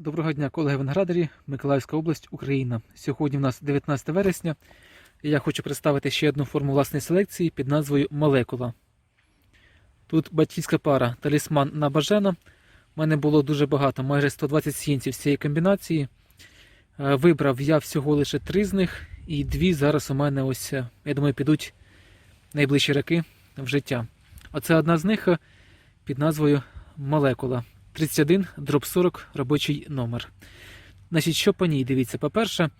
Доброго дня, колеги виноградарі, Миколаївська область, Україна. Сьогодні в нас 19 вересня. І я хочу представити ще одну форму власної селекції під назвою Молекула. Тут батьківська пара талісман на бажена. У мене було дуже багато, майже 120 сіянців з цієї комбінації. Е, Вибрав я всього лише три з них, і дві зараз у мене ось, е, я думаю, підуть найближчі роки в життя. Оце одна з них е, під назвою Молекула. 31 дроб 40 робочий номер. Значить, що по ній? Дивіться, по-перше,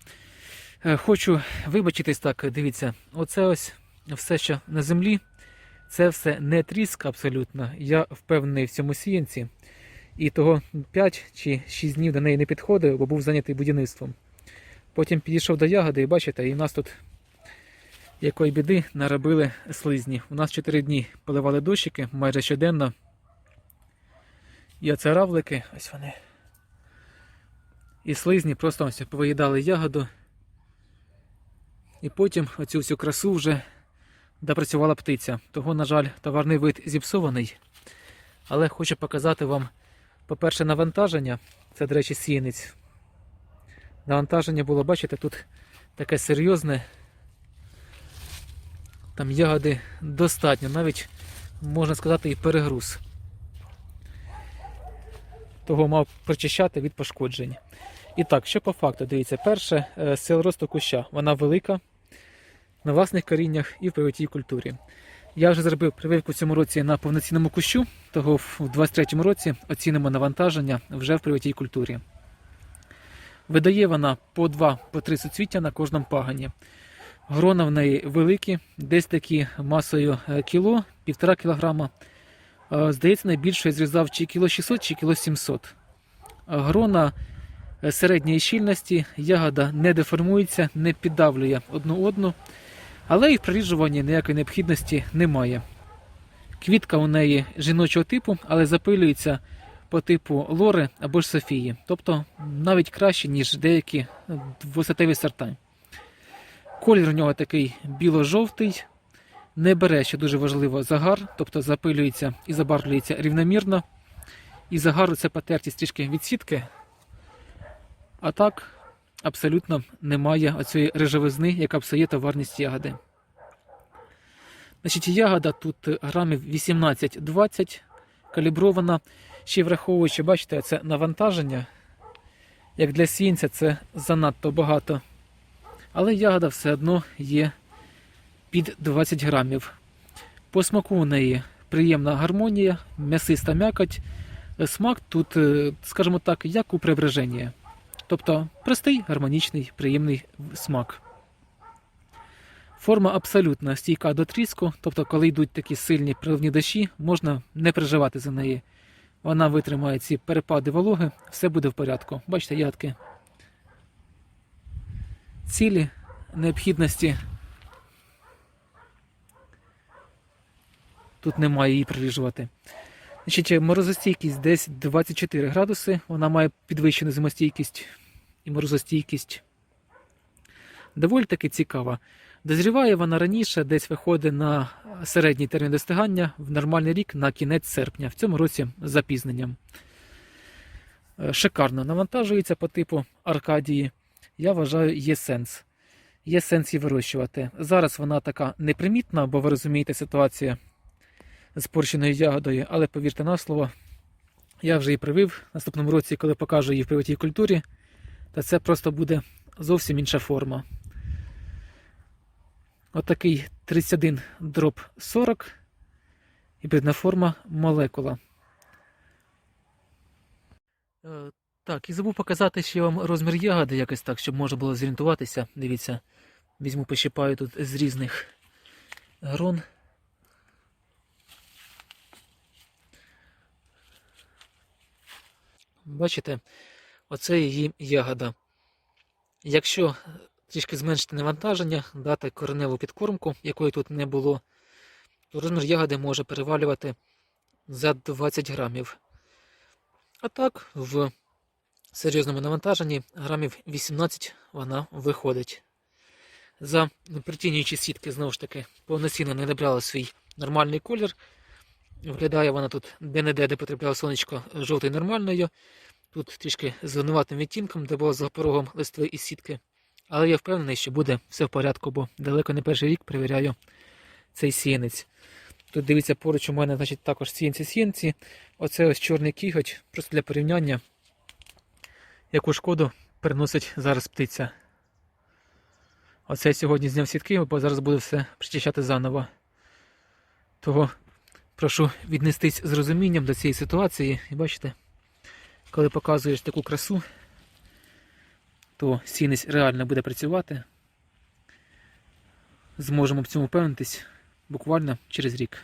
е, хочу вибачитись так, дивіться, оце ось все, що на землі, це все не тріск абсолютно. Я впевнений в цьому сіянці. І того 5 чи 6 днів до неї не підходив, бо був зайнятий будівництвом. Потім підійшов до ягоди і бачите, і в нас тут якої біди наробили слизні. У нас 4 дні поливали дощики майже щоденно. І оце ось вони. І слизні просто ось повиїдали ягоду. І потім оцю всю красу вже допрацювала птиця. Того, на жаль, товарний вид зіпсований. Але хочу показати вам, по-перше, навантаження. Це, до речі, сіянець. Навантаження було, бачите, тут таке серйозне. Там ягоди достатньо, навіть можна сказати, і перегруз того мав прочищати від пошкоджень. І так, що по факту, дивіться, перше, е, сила росту куща, вона велика на власних коріннях і в привитій культурі. Я вже зробив прививку в цьому році на повноцінному кущу, того в 23-му році оцінимо навантаження вже в привитій культурі. Видає вона по 2-3 суцвіття на кожному пагані. Грона в неї великі, десь такі масою е, кіло, півтора кілограма. Здається, найбільше я зрізав чи кіло 600, чи кіло 700. Е, Грона е, середньої щільності, ягода не деформується, не піддавлює одну одну, але і в проріжуванні ніякої необхідності немає. Квітка у неї жіночого типу, але запилюється по типу лори або ж Софії, тобто навіть краще, ніж деякі е, висотеві сорта. Колір у нього такий біло-жовтий, не бере, що дуже важливо, загар, тобто запилюється і забарвлюється рівномірно. І загару це потертість трішки від сітки. А так, абсолютно немає оцієї рижовизни, яка псує товарність ягоди. Значить, ягода тут грамів 18-20 калібрована. Ще враховуючи, бачите, це навантаження. Як для сінця це занадто багато. Але ягода все одно є під 20 грамів. По смаку у неї приємна гармонія, м'ясиста м'якоть. Смак тут, е, скажімо так, як у преображенні. Тобто простий, гармонічний, приємний смак. Форма абсолютно стійка до тріску, тобто, коли йдуть такі сильні приливні дощі, можна не переживати за неї. Вона витримає ці перепади вологи, все буде в порядку. Бачите, ядки. Цілі необхідності Тут немає її приріжувати. Значить, морозостійкість десь 24 градуси. Вона має підвищену зимостійкість і морозостійкість. Доволі таки цікава. Дозріває вона раніше, десь виходить на середній термін достигання в нормальний рік на кінець серпня. В цьому році з запізненням. Е, Шикарно навантажується по типу Аркадії. Я вважаю, є сенс. Є сенс її вирощувати. Зараз вона така непримітна, бо ви розумієте ситуацію з порщеною ягодою, але повірте на слово, я вже її привив наступному році, коли покажу її в приватній культурі, то це просто буде зовсім інша форма. Отакий 31 дроб 40 гібридна форма молекула. Е, Так, і забув показати ще вам розмір ягоди якось так, щоб можна було зорієнтуватися. Дивіться, візьму, пощипаю тут з різних грон. Бачите, оце її ягода. Якщо трішки зменшити навантаження, дати кореневу підкормку, якої тут не було, то розмір ягоди може перевалювати за 20 грамів. А так, в серйозному навантаженні грамів 18 вона виходить. За притінюючі сітки, знову ж таки, повноцінно не набрала свій нормальний колір. Виглядає вона тут де-не-де, де потрапляла сонечко жовтою нормальною. Тут трішки з зеленуватим відтінком, де було за порогом листової із сітки. Але я впевнений, що буде все в порядку, бо далеко не перший рік перевіряю цей сіянець. Тут дивіться, поруч у мене значить, також сіянці. Оце ось чорний кіготь, просто для порівняння, яку шкоду переносить зараз птиця. Оце я сьогодні зняв сітки, бо зараз буду все причищати заново. Того прошу віднестись з розумінням до цієї ситуації. І бачите, коли показуєш таку красу, то сінець реально буде працювати. Зможемо в цьому впевнитись буквально через рік.